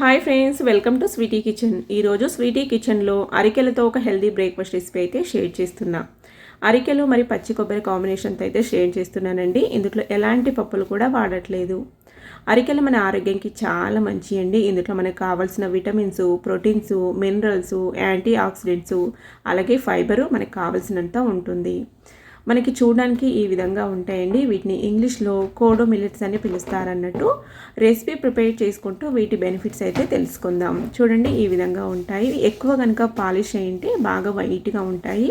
Hi friends welcome to Sweety Kitchen ఈరోజు Sweety కిచెన్లో అరికెలతో ఒక హెల్దీ బ్రేక్ఫాస్ట్ రెసిపీ అయితే షేర్ చేస్తున్నా. అరికెలు మరి పచ్చి కొబ్బరి కాంబినేషన్తో అయితే షేర్ చేస్తున్నానండి. ఇందులో ఎలాంటి పప్పులు కూడా వాడట్లేదు. అరికెలు మన ఆరోగ్యానికి చాలా మంచి అండి. ఇందులో మనకు కావాల్సిన vitamins proteins minerals antioxidants అలాగే ఫైబరు మనకు కావాల్సినంత ఉంటుంది. మనకి చూడడానికి ఈ విధంగా ఉంటాయండి. వీటిని ఇంగ్లీష్లో కోడో మిల్లెట్స్ అని పిలుస్తారన్నట్టు రెసిపీ ప్రిపేర్ చేసుకుంటూ వీటి బెనిఫిట్స్ అయితే తెలుసుకుందాం. చూడండి ఈ విధంగా ఉంటాయి. ఎక్కువ కనుక పాలిష్ అయ్యింటే బాగా వైట్గా ఉంటాయి.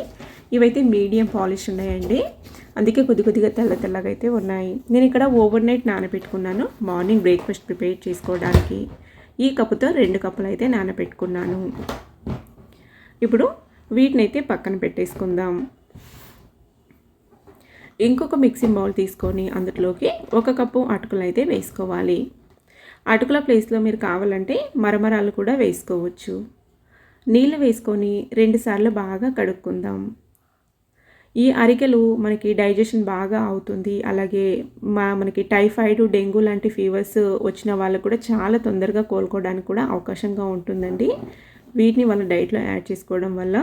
ఇవైతే మీడియం పాలిష్ ఉన్నాయండి. అందుకే కొద్ది కొద్దిగా తెల్ల తెల్లగా అయితే ఉన్నాయి. నేను ఇక్కడ ఓవర్ నైట్ నానబెట్టుకున్నాను. మార్నింగ్ బ్రేక్ఫాస్ట్ ప్రిపేర్ చేసుకోవడానికి ఈ కప్పుతో రెండు కప్పులు అయితే నానబెట్టుకున్నాను. ఇప్పుడు వీటిని అయితే పక్కన పెట్టేసుకుందాం. ఇంకొక మిక్సింగ్ బౌల్ తీసుకొని అందులోకి ఒక కప్పు అటుకులు అయితే వేసుకోవాలి. అటుకుల ప్లేస్లో మీరు కావాలంటే మరమరాలు కూడా వేసుకోవచ్చు. నీళ్ళు వేసుకొని రెండుసార్లు బాగా కడుక్కుందాం. ఈ అరికెలు మనకి డైజెషన్ బాగా అవుతుంది. అలాగే మా మనకి టైఫాయిడ్ డెంగ్యూ లాంటి ఫీవర్స్ వచ్చిన వాళ్ళకు కూడా చాలా తొందరగా కోలుకోవడానికి కూడా అవకాశంగా ఉంటుందండి. వీటిని వాళ్ళ డైట్లో యాడ్ చేసుకోవడం వల్ల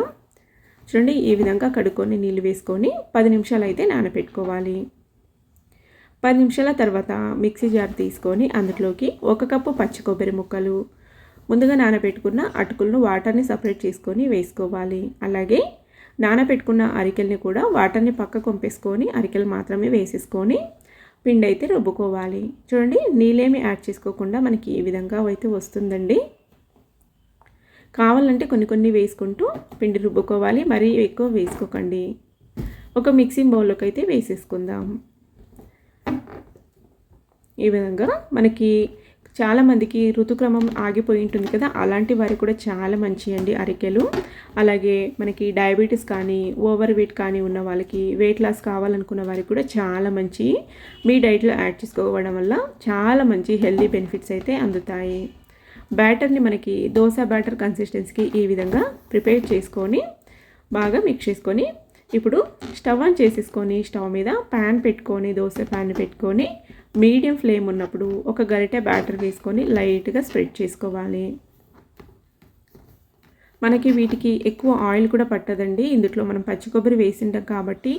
చూడండి ఈ విధంగా కడుక్కొని నీళ్ళు వేసుకొని పది నిమిషాలు అయితే నానబెట్టుకోవాలి పది నిమిషాల తర్వాత మిక్సీ జార్ తీసుకొని అందులోకి ఒక కప్పు పచ్చి కొబ్బరి ముక్కలు ముందుగా నానబెట్టుకున్న అటుకులను వాటర్ని సపరేట్ చేసుకొని వేసుకోవాలి. అలాగే నానబెట్టుకున్న అరికెల్ని కూడా వాటర్ని పక్క కొంపేసుకొని అరికెలు మాత్రమే వేసేసుకొని పిండి అయితే రుబ్బుకోవాలి. చూడండి నీళ్ళేమి యాడ్ చేసుకోకుండా మనకి ఈ విధంగా అయితే వస్తుందండి. కావాలంటే కొన్ని కొన్ని వేసుకుంటూ పిండి రుబ్బుకోవాలి మరీ ఎక్కువ వేసుకోకండి. ఒక మిక్సింగ్ బౌల్లోకి అయితే వేసేసుకుందాం. ఈ విధంగా మనకి చాలామందికి ఋతుక్రమం ఆగిపోయి ఉంటుంది కదా అలాంటి వారికి కూడా చాలా మంచి అండి అరికెలు. అలాగే మనకి డయాబెటీస్ కానీ ఓవర్ వెయిట్ కానీ ఉన్న వాళ్ళకి వెయిట్ లాస్ కావాలనుకున్న వారికి కూడా చాలా మంచి మీ డైట్లో యాడ్ చేసుకోవడం వల్ల చాలా మంచి హెల్దీ బెనిఫిట్స్ అయితే అందుతాయి. బ్యాటర్ని మనకి దోశ బ్యాటర్ కన్సిస్టెన్సీకి ఈ విధంగా ప్రిపేర్ చేసుకొని బాగా మిక్స్ చేసుకొని ఇప్పుడు స్టవ్ ఆన్ చేసేసుకొని స్టవ్ మీద ప్యాన్ పెట్టుకొని దోశ ప్యాన్ పెట్టుకొని మీడియం ఫ్లేమ్ ఉన్నప్పుడు ఒక గరిటె బ్యాటర్ వేసుకొని లైట్గా స్ప్రెడ్ చేసుకోవాలి. మనకి వీటికి ఎక్కువ ఆయిల్ కూడా పట్టదండి. ఇందులో మనం పచ్చి కొబ్బరి వేసింటాం కాబట్టి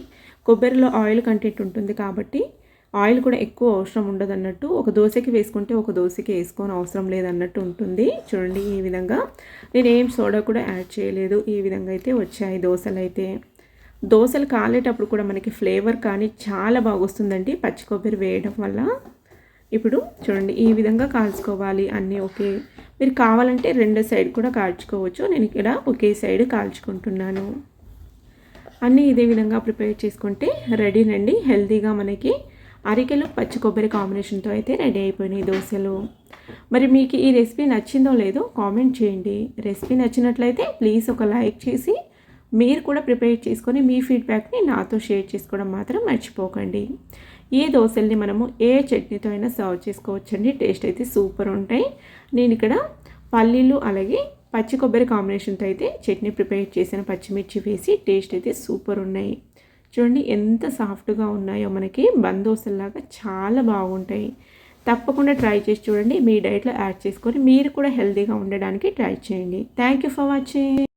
కొబ్బరిలో ఆయిల్ కంటెంట్ ఉంటుంది కాబట్టి ఆయిల్ కూడా ఎక్కువ అవసరం ఉండదు అన్నట్టు ఒక దోశకి వేసుకుంటే ఒక దోశకి వేసుకొని అవసరం లేదన్నట్టు ఉంటుంది. చూడండి ఈ విధంగా. నేను ఏం సోడా కూడా యాడ్ చేయలేదు. ఈ విధంగా అయితే వచ్చాయి దోశలు అయితే. దోశలు కాలేటప్పుడు కూడా మనకి ఫ్లేవర్ కానీ చాలా బాగా వస్తుందండి పచ్చి కొబ్బరి వేయడం వల్ల. ఇప్పుడు చూడండి ఈ విధంగా కాల్చుకోవాలి అన్నీ ఒకే. మీరు కావాలంటే రెండు సైడ్ కూడా కాల్చుకోవచ్చు. నేను ఇక్కడ ఒకే సైడ్ కాల్చుకుంటున్నాను. అన్నీ ఇదే విధంగా ప్రిపేర్ చేసుకుంటే రెడీనండి. హెల్తీగా మనకి అరికెలు పచ్చి కొబ్బరి కాంబినేషన్తో అయితే రెడీ అయిపోయినాయి దోశలు. మరి మీకు ఈ రెసిపీ నచ్చిందో లేదో కామెంట్ చేయండి. రెసిపీ నచ్చినట్లయితే ప్లీజ్ ఒక లైక్ చేసి మీరు కూడా ప్రిపేర్ చేసుకొని మీ ఫీడ్బ్యాక్ని నాతో షేర్ చేసుకోవడం మాత్రం మర్చిపోకండి. ఈ దోశల్ని మనము ఏ చట్నీతో అయినా సర్వ్ చేసుకోవచ్చండి. టేస్ట్ అయితే సూపర్ ఉంటాయి. నేను ఇక్కడ పల్లీలు అలాగే పచ్చి కొబ్బరి కాంబినేషన్తో అయితే చట్నీ ప్రిపేర్ చేసిన పచ్చిమిర్చి వేసి టేస్ట్ అయితే సూపర్ ఉన్నాయి. చూడండి ఎంత సాఫ్ట్గా ఉన్నాయో మనకి బందోసల్లాగా చాలా బాగుంటాయి. తప్పకుండా ట్రై చేసి చూడండి. మీ డైట్లో యాడ్ చేసుకొని మీరు కూడా హెల్తీగా ఉండడానికి ట్రై చేయండి. Thank you for watching.